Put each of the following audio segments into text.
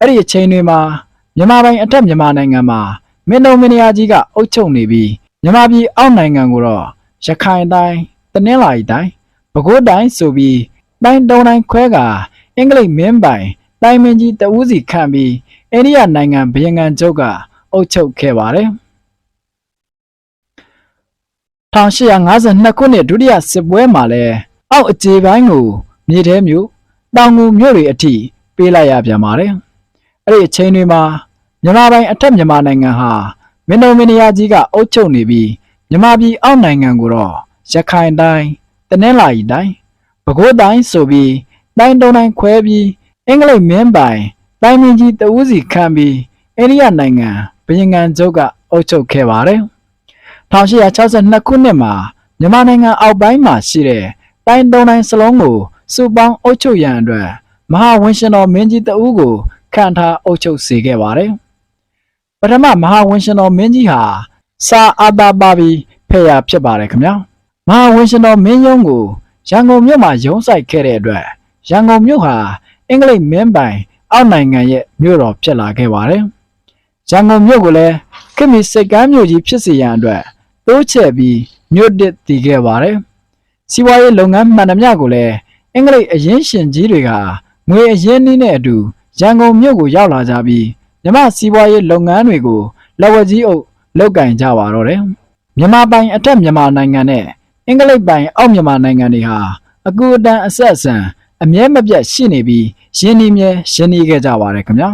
အဲ့ဒီအချိန်တွေမှာမြန်မာပိုင်းအထက်မြန်မာနိုင်ငံမှာမင်းတို့မင်းယာကြီးကအုပ်ချုပ်နေပြီးမြန်မာပြည်အောက်နိုင်ငံကိုတော့ရခိုင်တိုင်းတနင်္လာရီတိုင်းပဲခူးတိုင်းဆိုပြီးတိုင်းတုံးတိုင်းခွဲကအင်္ဂလိပ်မင်းပိုင်တိုင်းမင်းကြီးတဦးစီခန့်ပြီးအိန္ဒိယနိုင်ငံဘယင်ငံချုပ်ကအုပ်ချုပ်ခဲ့ပါတယ်1852ခုနှစ်ဒုတိယစစ်ပွဲမှာလဲအောက်အခြေပိုင်းကိုမြေထဲမြို့တောင်ငူမြို့တွေအထိပေးလိုက်ရပြန်ပါတယ် အဲ့ဒီအချိန်တွေမှာမြန်မာပိုင်းအထက်မြန်မာနိုင်ငံဟာမင်းတို့မင်းယာကြီးကအုပ်ချုပ်နေပြီးမြန်မာပြည်အောက်နိုင်ငံကိုတော့ရခိုင်တိုင်းတနင်္လာရီတိုင်းပဲခူးတိုင်းဆိုပြီးတိုင်းတုံးတိုင်းခွဲပြီးအင်္ဂလိပ်မင်းပိုင်တိုင်းမင်းကြီးတဦးစီခန့်ပြီးအိန္ဒိယနိုင်ငံဘယင်ငံချုပ်ကအုပ်ချုပ်ခဲ့ပါတယ်1862ခုနှစ်မှာမြန်မာနိုင်ငံအောက်ပိုင်းမှာရှိတဲ့တိုင်းတုံးတိုင်းစလုံးကိုစုပေါင်းအုပ်ချုပ်ရန်အတွက်မဟာဝင်းရှင်တော်မင်းကြီးတဦးကို ခန့်ထားအုပ်ချုပ်စေခဲ့ပါတယ်ပထမမဟာဝင်းရှင်တော်မင်းကြီးဟာစာအာတာပါပြီးဖက်ရဖြစ်ပါတယ်ခင်ဗျာမဟာဝင်းရှင်တော်မင်းယုံကိုရန်ကုန်မြို့မှာရုံးဆိုင်ခဲ့တဲ့အတွက်ရန်ကုန်မြို့ဟာအင်္ဂလိပ်မင်းပိုင်အောက်နိုင်ငံရဲ့မြို့တော်ဖြစ်လာခဲ့ပါတယ်ရန်ကုန်မြို့ကိုလည်းခေတ်မီစိတ်ကမ်းမြို့ကြီးဖြစ်စေရန်အတွက်တိုးချဲ့ပြီးမြို့တစ်တည်ခဲ့ပါတယ်စီးပွားရေးလုပ်ငန်းမှန်သမျှကိုလည်းအင်္ဂလိပ်အရင်းရှင်ကြီးတွေကငွေအရင်းနှီးနဲ့အတူ ရန်ကုန်မြို့ကိုရောက်လာကြပြီးမြမစီးပွားရေးလုပ်ငန်းတွေကိုလက်ဝါးကြီးအုပ်လုပ်ကင်ကြပါတော့တယ်မြန်မာပိုင်အထက်မြန်မာနိုင်ငံနဲ့အင်္ဂလိပ်ပိုင်အောက်မြန်မာနိုင်ငံတွေဟာအကူအတန်အဆက်အဆံအမြဲမပြတ်ရှိနေပြီးရင်းနှီးမြဲရင်းနှီးခဲ့ကြပါတယ်ခင်ဗျာ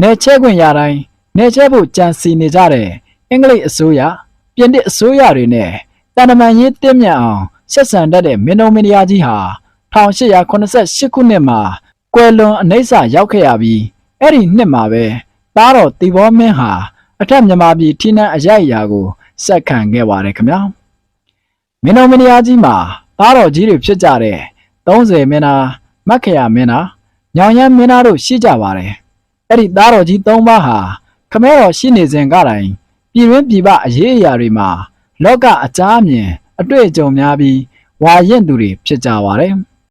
နယ်ချဲခွင့်ရတိုင်းနယ်ချဲဖို့ကြံစီနေကြတဲ့အင်္ဂလိပ်အစိုးရပြင်သစ်အစိုးရတွေနဲ့တန်တမန်ရေးတင်းမြတ်အောင်ဆက်ဆံတတ်တဲ့မင်းတို့မင်းတရားကြီးဟာ1888ခုနှစ်မှာ ကွယ်လွန်အနှိမ့်စာရောက်ခဲ့ရပြီးအဲ့ဒီနှစ်မှာပဲသားတော်တီဘောမင်းဟာအထက်မြန်မာပြည်ထိနန်းအရိုက်အရာကိုဆက်ခံခဲ့ပါတယ်ခင်ဗျာမင်းတို့မင်းတရားကြီးမှာသားတော်ကြီးတွေဖြစ်ကြတဲ့30မင်းသားမက္ခရာမင်းသားညောင်ရမ်းမင်းသားတို့ရှိကြပါတယ်အဲ့ဒီသားတော်ကြီး၃ပါးဟာခမဲတော်ရှိနေစဉ်ကတိုင်ပြည်တွင်းပြည်ပအရေးအရာတွေမှာလောကအကြအမြင်အတွေ့အကြုံများပြီးဝါရင့်သူတွေဖြစ်ကြပါတယ်